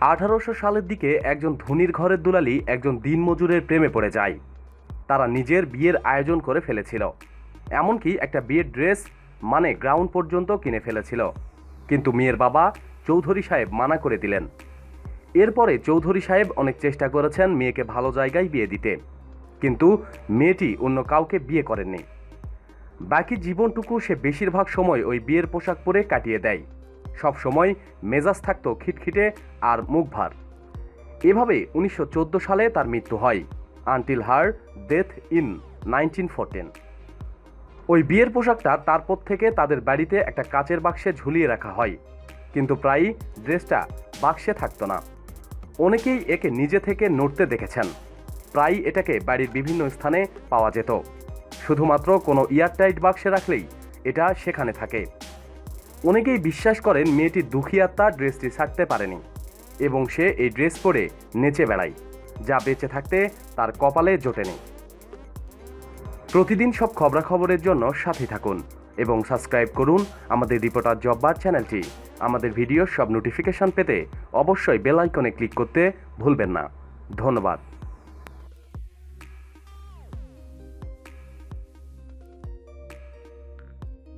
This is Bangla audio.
আঠারোশো সালের দিকে একজন ধনীর ঘরের দুলালি একজন দিনমজুরের প্রেমে পড়ে যায়। তারা নিজের বিয়ের আয়োজন করে ফেলেছিল। এমনকি একটা বিয়ের ড্রেস মানে গ্রাউন্ড পর্যন্ত কিনে ফেলেছিল। কিন্তু মেয়ের বাবা চৌধুরী সাহেব মানা করে দিলেন। এরপরে চৌধুরী সাহেব অনেক চেষ্টা করেছেন মেয়েকে ভালো জায়গায় বিয়ে দিতে। কিন্তু মেয়েটি অন্য কাউকে বিয়ে করেননি। বাকি জীবনটুকু সে বেশিরভাগ সময় ওই বিয়ের পোশাক পরে কাটিয়ে দেয়। সব সময় মেজাজ থাকতো খিটখিটে আর মুখ ভার এভাবে উনিশশো চোদ্দ সালে তার মৃত্যু হয় until her death in nineteen fourteen ওই বিয়ের পোশাকটা তারপর থেকে তাদের বাড়িতে একটা কাচের বাক্সে ঝুলিয়ে রাখা হয়, কিন্তু প্রায়ই ড্রেসটা বাক্সে থাকতো না। অনেকেই একে নিজে থেকে নড়তে দেখেছেন, প্রায়ই এটাকে বাড়ির বিভিন্ন স্থানে পাওয়া যেত। শুধুমাত্র কোনো এয়ারটাইট বাক্সে রাখলেই এটা সেখানে থাকে। অনেকেই বিশ্বাস করেন মেয়েটি দুঃখী আত্মা ড্রেসটি ছাড়তে পারেনি এবং সে এই ড্রেস পরে নেচে বেড়ায়, যা বেঁচে থাকতে তার কপালে জোটেনি। প্রতিদিন সব খবরাখবরের জন্য সাথে থাকুন এবং সাবস্ক্রাইব করুন আমাদের রিপোর্টার জব্বার চ্যানেলটি। আমাদের ভিডিওর সব নোটিফিকেশন পেতে অবশ্যই বেল আইকনে ক্লিক করতে ভুলবেন না। ধন্যবাদ।